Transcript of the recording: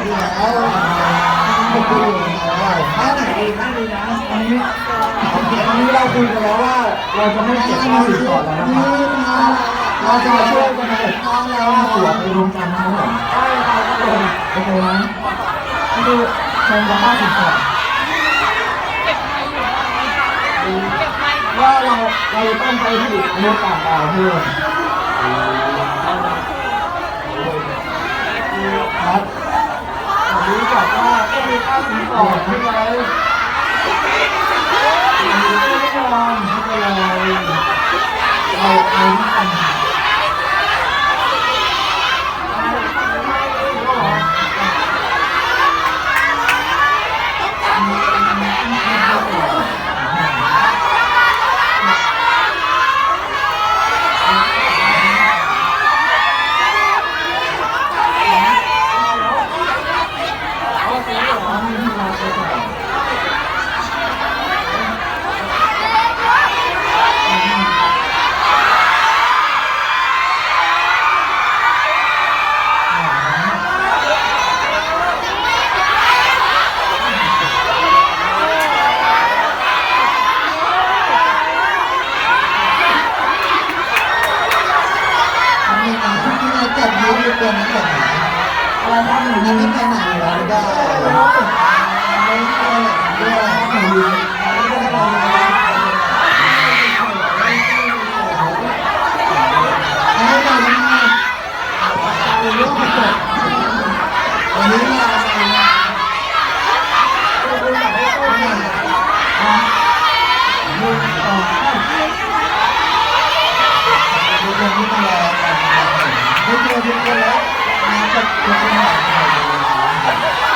ดีแล้วผมดูแล้วท่าไหนดีท่านี้นะอันนี้อันนี้เราคุยกันแล้วว่าเราจะไม่เก็บข้าสิบก่อนแล้วนะครับเราจะมาช่วยกันเก็บข้าแล้วหัวไปรวมกันนะครับผมใช่ครับทุกคนโอเคไหมนี่คือโครงการบ้าสิบก่อนว่าเราเราต้องไปที่มนุษย์ต่างดาวเพื่อครับผมรู้จักว่าต้องมี ค่าสินสอดใช่ไหมไม่เป็นไรไม่เป็นไรเราเอาที่ปัญหาอะไรทำหนู ไม่ไปไหนแล้วได้ไม่ไปไหนด้วยให้มาทำไมวั นนี้มาทำไมทุกคนที่มารอไม่อทุกคนแล้วมาจากทุกคนแบบก็แบบนี้แบบนี้เราได้